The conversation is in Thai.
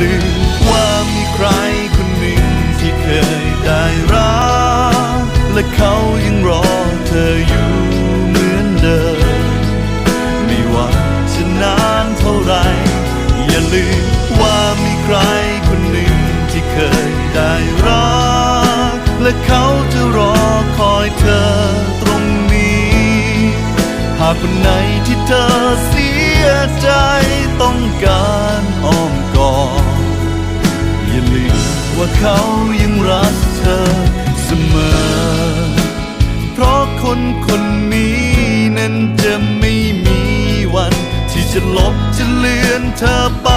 ลืมว่ามีใครคนหนึ่งที่เคยได้รัก และเขายังรอเธออยู่เหมือนเดิม ไม่ว่าจะนานเท่าไร อย่าลืมว่ามีใครคนหนึ่งที่เคยได้รัก และเขาจะรอคอยเธอตรงนี้ หากคนไหนที่เธอเสียใจ ว่าเขายังรักเธอเสมอ เพราะคนคนนี้นั้นจะไม่มีวัน ที่จะลบจะเลือนเธอไป